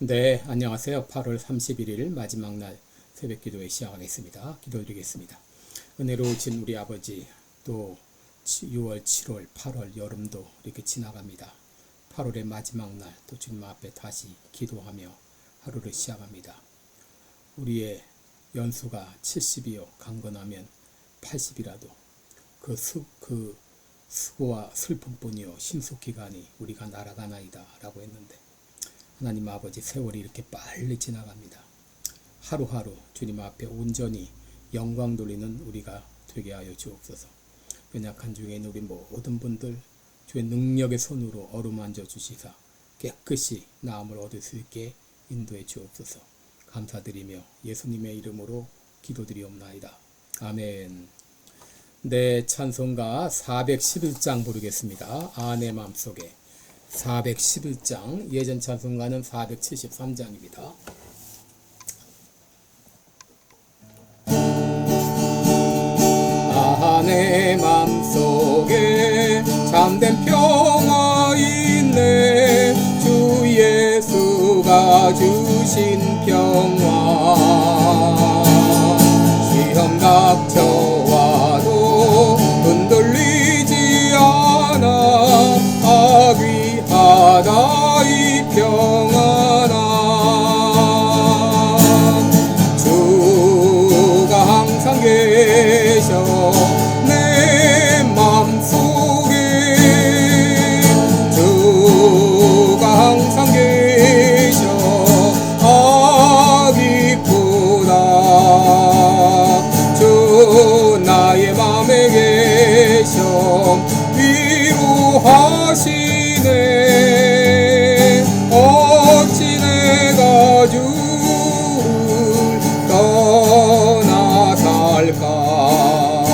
네, 안녕하세요. 8월 31일 마지막 날 새벽 기도회 시작하겠습니다. 기도드리겠습니다. 은혜로우신 우리 아버지, 또 6월, 7월, 8월, 여름도 이렇게 지나갑니다. 8월의 마지막 날, 또 주님 앞에 다시 기도하며 하루를 시작합니다. 우리의 연수가 70이요, 강건하면 80이라도 그 수, 그 수고와 슬픔뿐이요, 신속기간이 우리가 날아가나이다. 라고 했는데, 하나님 아버지 세월이 이렇게 빨리 지나갑니다. 하루하루 주님 앞에 온전히 영광 돌리는 우리가 되게 하여 주옵소서. 연약한 중에 있는 우리 모든 분들 주의 능력의 손으로 어루만져 주시사 깨끗이 나음을 얻을 수 있게 인도해 주옵소서. 감사드리며 예수님의 이름으로 기도드리옵나이다. 아멘. 네, 찬송가 411장 부르겠습니다. 아내 마음속에 411장 예전 찬송가는 473장입니다. 아내 맘속에 참된 평화 있네 주 예수가 주신 평화 시험 닥쳐 하시네. 어찌 내가 주를 떠나 살까?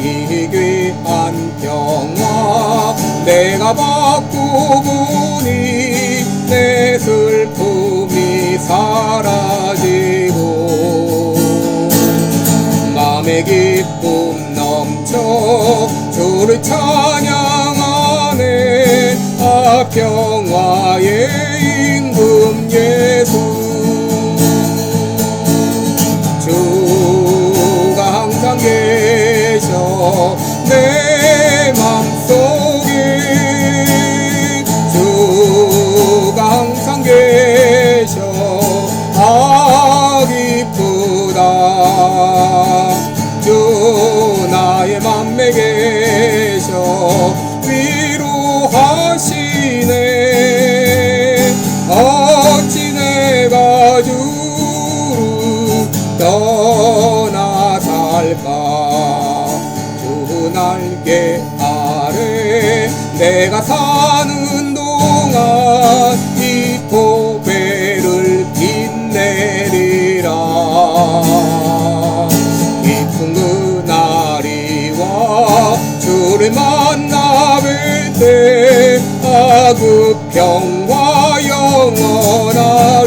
이 귀한 평화 내가 받고 보니 내 슬픔이 사라지고 마음의 기쁨 넘쳐 주를 아 평화의 임금 예수. 주가 항상 계셔 내 맘속에. 주가 항상 계셔 아 기쁘다 주 나의 맘에 계셔 위로하시네 어찌 내가 주를 떠나 살까? 주 날개 아래 내가 사는 동안 이 보배를 빛내리라. 깊은 그날이 와 주를 만나 뵐때 아그 평화 영원하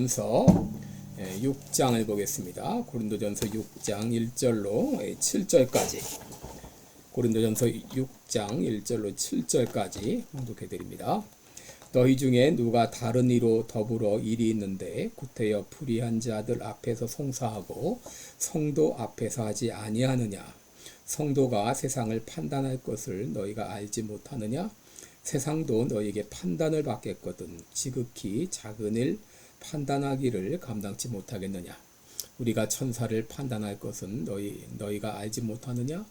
고린도전서 6장을 보겠습니다. 고린도전서 6장 1절로 7절까지. 고린도전서 6장 1절로 7절까지 봉독해 드립니다. 너희 중에 누가 다른 이로 더불어 일이 있는데 구태여 불의한 자들 앞에서 송사하고 성도 앞에서 하지 아니하느냐? 성도가 세상을 판단할 것을 너희가 알지 못하느냐? 세상도 너희에게 판단을 받겠거든 지극히 작은 일 판단하기를 감당치 못하겠느냐? 우리가 천사를 판단할 것은 너희 너희가 알지 못하느냐?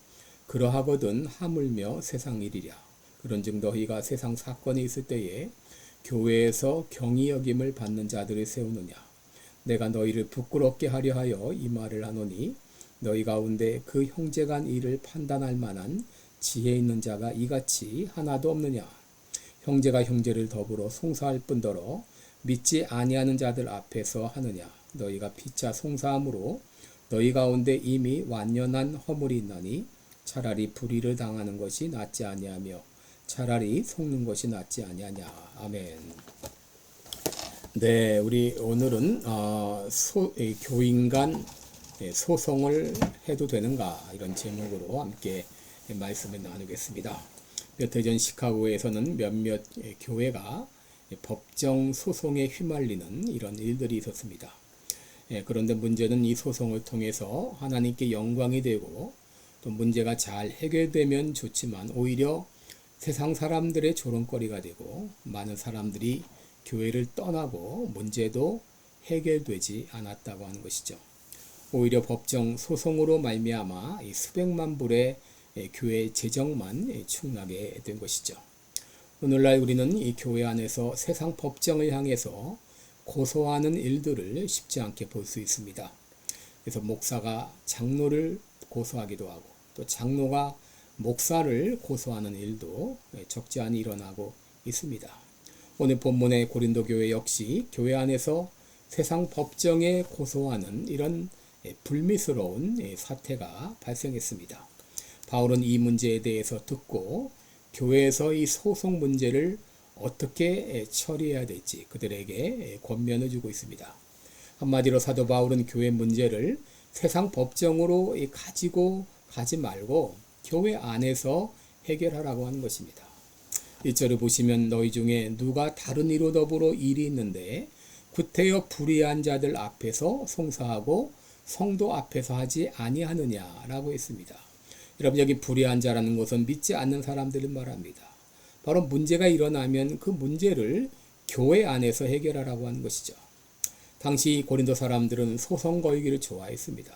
그러하거든 하물며 세상 일이랴. 그런즉 너희가 세상 사건이 있을 때에 교회에서 경이 여김을 받는 자들을 세우느냐? 내가 너희를 부끄럽게 하려 하여 이 말을 하노니 너희 가운데 그 형제 간 일을 판단할 만한 지혜 있는 자가 이같이 하나도 없느냐? 형제가 형제를 더불어 송사할 뿐더러 믿지 아니하는 자들 앞에서 하느냐 너희가 피차 송사함으로 너희 가운데 이미 완연한 허물이 있나니 차라리 불의를 당하는 것이 낫지 아니하며 차라리 속는 것이 낫지 아니하냐 아멘. 네, 우리 오늘은 어, 소, 이 교인 간 예, 소송을 해도 되는가 이런 제목으로 함께 말씀을 나누겠습니다. 몇 해 전 시카고에서는 몇몇 예, 교회가 예, 법정 소송에 휘말리는 이런 일들이 있었습니다. 예, 그런데 문제는 이 소송을 통해서 하나님께 영광이 되고 또 문제가 잘 해결되면 좋지만 오히려 세상 사람들의 조롱거리가 되고 많은 사람들이 교회를 떠나고 문제도 해결되지 않았다고 하는 것이죠. 오히려 법정 소송으로 말미암아 이 수백만 불의 예, 교회 재정만 예, 충나게 된 것이죠. 오늘날 우리는 이 교회 안에서 세상 법정을 향해서 고소하는 일들을 쉽지 않게 볼 수 있습니다. 그래서 목사가 장로를 고소하기도 하고 또 장로가 목사를 고소하는 일도 예, 적지 않이 일어나고 있습니다. 오늘 본문의 고린도 교회 역시 교회 안에서 세상 법정에 고소하는 이런 예, 불미스러운 예, 사태가 발생했습니다. 바울은 이 문제에 대해서 듣고 교회에서 이 소송 문제를 어떻게 처리해야 될지 그들에게 권면을 주고 있습니다. 한마디로 사도 바울은 교회 문제를 세상 법정으로 가지고 가지 말고 교회 안에서 해결하라고 하는 것입니다. 1절을 보시면 너희 중에 누가 다른 이로 더불어 일이 있는데 구태여 불의한 자들 앞에서 송사하고 성도 앞에서 하지 아니하느냐라고 했습니다. 여러분 여기 불의한 자라는 것은 믿지 않는 사람들을 말합니다. 바로 문제가 일어나면 그 문제를 교회 안에서 해결하라고 하는 것이죠. 당시 고린도 사람들은 소송 걸기를 좋아했습니다.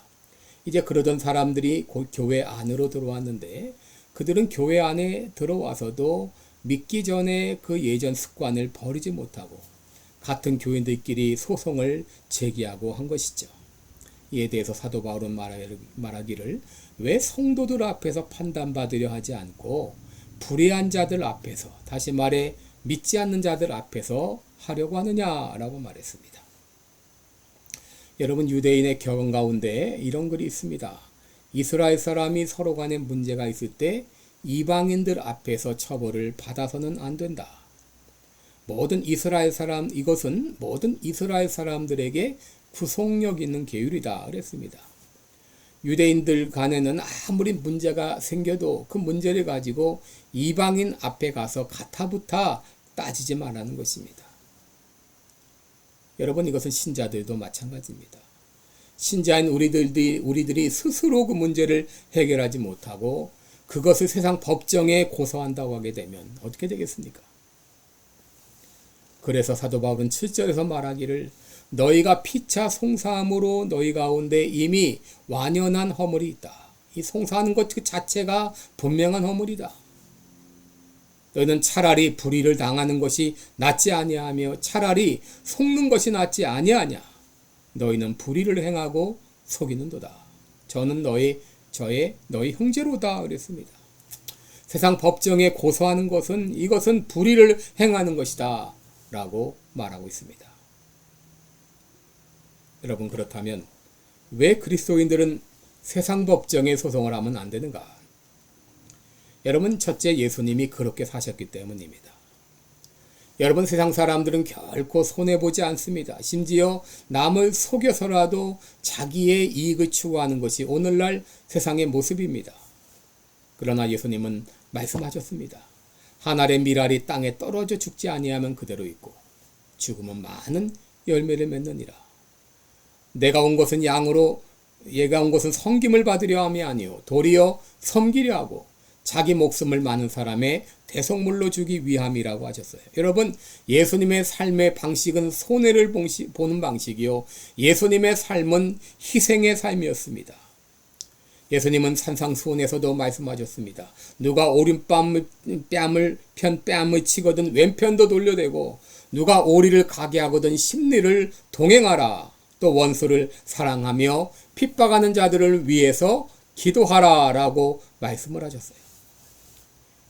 이제 그러던 사람들이 교회 안으로 들어왔는데 그들은 교회 안에 들어와서도 믿기 전에 그 예전 습관을 버리지 못하고 같은 교인들끼리 소송을 제기하고 한 것이죠. 이에 대해서 사도 바울은 말하기를 왜 성도들 앞에서 판단받으려 하지 않고 불의한 자들 앞에서 다시 말해 믿지 않는 자들 앞에서 하려고 하느냐라고 말했습니다. 여러분 유대인의 경험 가운데 이런 글이 있습니다. 이스라엘 사람이 서로 간에 문제가 있을 때 이방인들 앞에서 처벌을 받아서는 안 된다. 모든 이스라엘 사람 이것은 모든 이스라엘 사람들에게 구속력 있는 계율이다 그랬습니다. 유대인들 간에는 아무리 문제가 생겨도 그 문제를 가지고 이방인 앞에 가서 가타부타 따지지 말라는 것입니다. 여러분 이것은 신자들도 마찬가지입니다. 신자인 우리들이 우리들이 스스로 그 문제를 해결하지 못하고 그것을 세상 법정에 고소한다고 하게 되면 어떻게 되겠습니까? 그래서 사도 바울은 7절에서 말하기를 너희가 피차 송사함으로 너희 가운데 이미 완연한 허물이 있다. 이 송사하는 것 그 자체가 분명한 허물이다. 너희는 차라리 불의를 당하는 것이 낫지 아니하며 차라리 속는 것이 낫지 아니하냐. 너희는 불의를 행하고 속이는도다. 저는 너희 저의 너희 형제로다 그랬습니다. 세상 법정에 고소하는 것은 이것은 불의를 행하는 것이다 라고 말하고 있습니다. 여러분 그렇다면 왜 그리스도인들은 세상 법정에 소송을 하면 안 되는가? 여러분 첫째 예수님이 그렇게 사셨기 때문입니다. 여러분 세상 사람들은 결코 손해 보지 않습니다. 심지어 남을 속여서라도 자기의 이익을 추구하는 것이 오늘날 세상의 모습입니다. 그러나 예수님은 말씀하셨습니다. 한 알의 밀알이 땅에 떨어져 죽지 아니하면 그대로 있고 죽으면 많은 열매를 맺느니라. 내가 온 것은 양으로 얘가 온 것은 섬김을 받으려 함이 아니요 도리어 섬기려 하고 자기 목숨을 많은 사람의 대성물로 주기 위함이라고 하셨어요. 여러분, 예수님의 삶의 방식은 손해를 보는 방식이요. 예수님의 삶은 희생의 삶이었습니다. 예수님은 산상수훈에서도 말씀하셨습니다. 누가 오른뺨을 뺨을 편 뺨을 치거든 왼편도 돌려대고 누가 오리를 가게 하거든 심리를 동행하라. 또 원수를 사랑하며 핍박하는 자들을 위해서 기도하라라고 말씀을 하셨어요.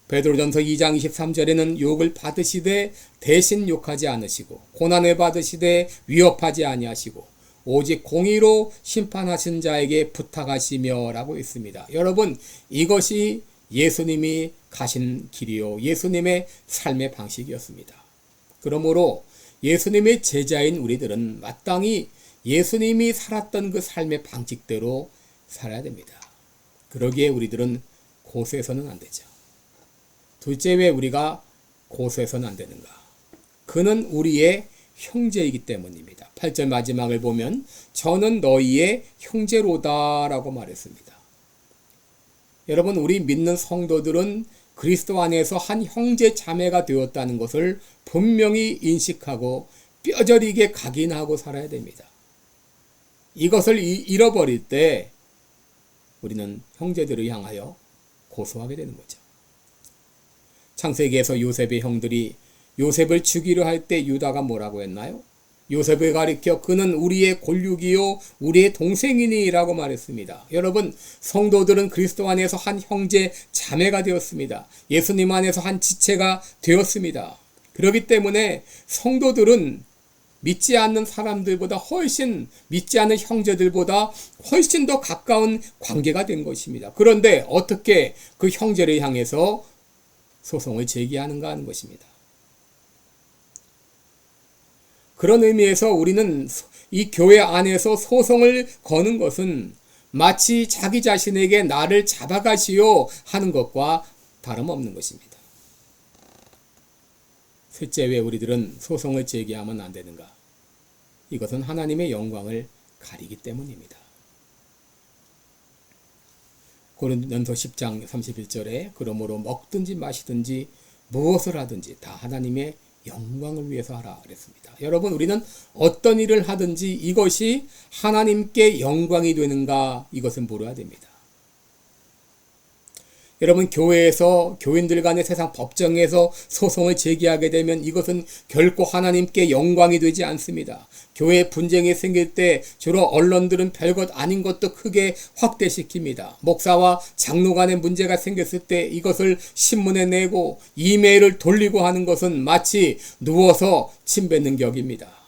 베드로전서 2장 23절에는 욕을 받으시되 대신 욕하지 않으시고 고난을 받으시되 위협하지 아니하시고 오직 공의로 심판하신 자에게 부탁하시며라고 있습니다. 여러분 이것이 예수님이 가신 길이요 예수님의 삶의 방식이었습니다. 그러므로 예수님의 제자인 우리들은 마땅히 예수님이 살았던 그 삶의 방식대로 살아야 됩니다. 그러기에 우리들은 고수해서는 안 되죠. 둘째 왜 우리가 고수해서는 안 되는가? 그는 우리의 형제이기 때문입니다. 8절 마지막을 보면 저는 너희의 형제로다라고 말했습니다. 여러분 우리 믿는 성도들은 그리스도 안에서 한 형제 자매가 되었다는 것을 분명히 인식하고 뼈저리게 각인하고 살아야 됩니다. 이것을 잃어버릴 때 우리는 형제들을 향하여 고소하게 되는 거죠. 창세기에서 요셉의 형들이 요셉을 죽이려 할 때 유다가 뭐라고 했나요? 요셉을 가리켜 그는 우리의 골육이요 우리의 동생이니라고 말했습니다. 여러분 성도들은 그리스도 안에서 한 형제 자매가 되었습니다. 예수님 안에서 한 지체가 되었습니다. 그렇기 때문에 성도들은 믿지 않는 사람들보다 훨씬 믿지 않는 형제들보다 훨씬 더 가까운 관계가 된 것입니다. 그런데 어떻게 그 형제를 향해서 소송을 제기하는가 하는 것입니다. 그런 의미에서 우리는 이 교회 안에서 소송을 거는 것은 마치 자기 자신에게 나를 잡아가시오 하는 것과 다름없는 것입니다. 셋째, 왜 우리들은 소송을 제기하면 안 되는가? 이것은 하나님의 영광을 가리기 때문입니다. 고린도전서 10장 31절에 그러므로 먹든지 마시든지 무엇을 하든지 다 하나님의 영광을 위해서 하라 그랬습니다. 여러분 우리는 어떤 일을 하든지 이것이 하나님께 영광이 되는가 이것은 물어야 됩니다. 여러분 교회에서 교인들 간의 세상 법정에서 소송을 제기하게 되면 이것은 결코 하나님께 영광이 되지 않습니다. 교회 분쟁이 생길 때 주로 언론들은 별것 아닌 것도 크게 확대시킵니다. 목사와 장로 간의 문제가 생겼을 때 이것을 신문에 내고 이메일을 돌리고 하는 것은 마치 누워서 침 뱉는 격입니다.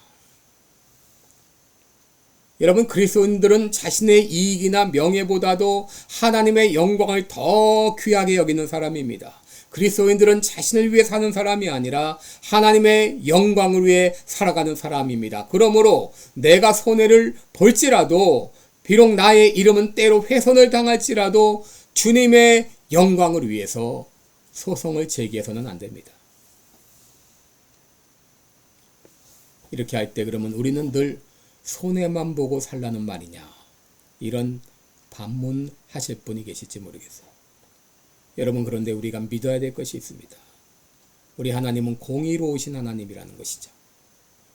여러분 그리스도인들은 자신의 이익이나 명예보다도 하나님의 영광을 더 귀하게 여기는 사람입니다. 그리스도인들은 자신을 위해 사는 사람이 아니라 하나님의 영광을 위해 살아가는 사람입니다. 그러므로 내가 손해를 볼지라도 비록 나의 이름은 때로 훼손을 당할지라도 주님의 영광을 위해서 소송을 제기해서는 안 됩니다. 이렇게 할 때 그러면 우리는 늘 손해만 보고 살라는 말이냐. 이런 반문하실 분이 계실지 모르겠어요. 여러분 그런데 우리가 믿어야 될 것이 있습니다. 우리 하나님은 공의로우신 하나님이라는 것이죠.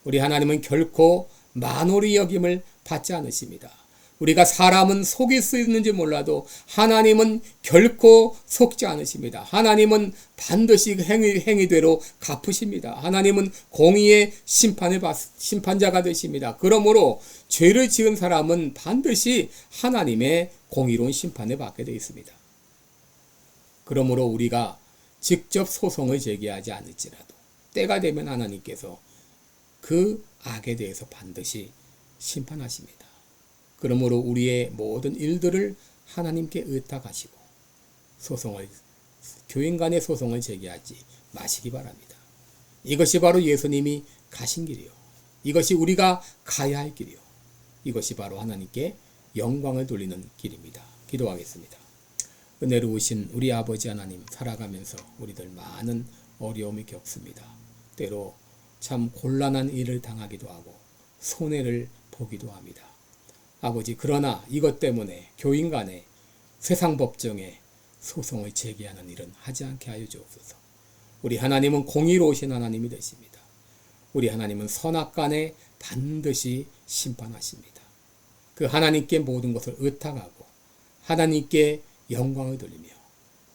우리 하나님은 결코 만홀히 여김을 받지 않으십니다. 우리가 사람은 속일 수 있는지 몰라도 하나님은 결코 속지 않으십니다. 하나님은 반드시 그 행위, 행위대로 갚으십니다. 하나님은 공의의 심판을 받, 심판자가 되십니다. 그러므로 죄를 지은 사람은 반드시 하나님의 공의로운 심판을 받게 되어 있습니다. 그러므로 우리가 직접 소송을 제기하지 않을지라도 때가 되면 하나님께서 그 악에 대해서 반드시 심판하십니다. 그러므로 우리의 모든 일들을 하나님께 의탁하시고 소송을 교인 간의 소송을 제기하지 마시기 바랍니다. 이것이 바로 예수님이 가신 길이요. 이것이 우리가 가야 할 길이요. 이것이 바로 하나님께 영광을 돌리는 길입니다. 기도하겠습니다. 은혜로우신 우리 아버지 하나님 살아가면서 우리들 많은 어려움이 겪습니다. 때로 참 곤란한 일을 당하기도 하고 손해를 보기도 합니다. 아버지 그러나 이것 때문에 교인 간에 세상 법정에 소송을 제기하는 일은 하지 않게 하여 주옵소서. 우리 하나님은 공의로우신 하나님이 되십니다. 우리 하나님은 선악 간에 반드시 심판하십니다. 그 하나님께 모든 것을 의탁하고 하나님께 영광을 돌리며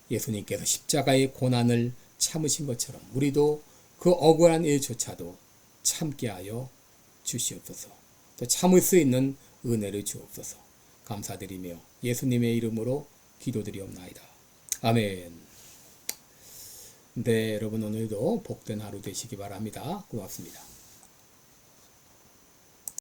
예수님께서 십자가의 고난을 참으신 것처럼 우리도 그 억울한 일조차도 참게 하여 주시옵소서. 또 참을 수 있는 은혜를 주옵소서. 감사드리며 예수님의 이름으로 기도드리옵나이다. 아멘. 네, 여러분 오늘도 복된 하루 되시기 바랍니다. 고맙습니다.